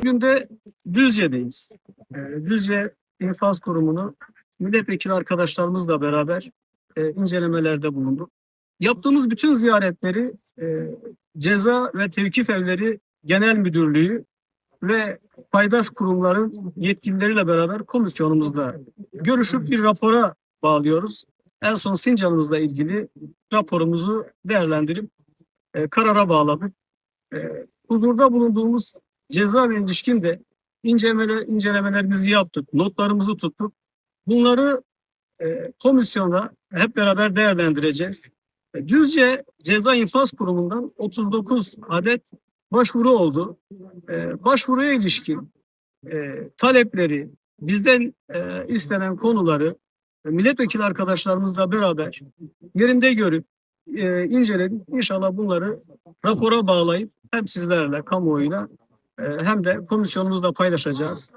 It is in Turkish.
Bugün de Düzce'deyiz. Ee, Düzce İnfaz Kurumu'nu milletvekili arkadaşlarımızla beraber e, incelemelerde bulunduk. Yaptığımız bütün ziyaretleri e, Ceza ve Tevkif Evleri Genel Müdürlüğü ve paydaş kurumların yetkilileriyle beraber komisyonumuzda görüşüp bir rapora bağlıyoruz. En son Sincan'ımızla ilgili raporumuzu değerlendirip e, karara bağladık. E, huzurda bulunduğumuz ceza ve ilişkin de incelemele, incelemelerimizi yaptık, notlarımızı tuttuk. Bunları e, komisyonla hep beraber değerlendireceğiz. E, Düzce Ceza İnfaz Kurumu'ndan 39 adet başvuru oldu. E, başvuruya ilişkin e, talepleri, bizden e, istenen konuları e, milletvekili arkadaşlarımızla beraber yerinde görüp e, inceledik. İnşallah bunları rapora bağlayıp hem sizlerle, kamuoyuyla hem de komisyonumuzda paylaşacağız.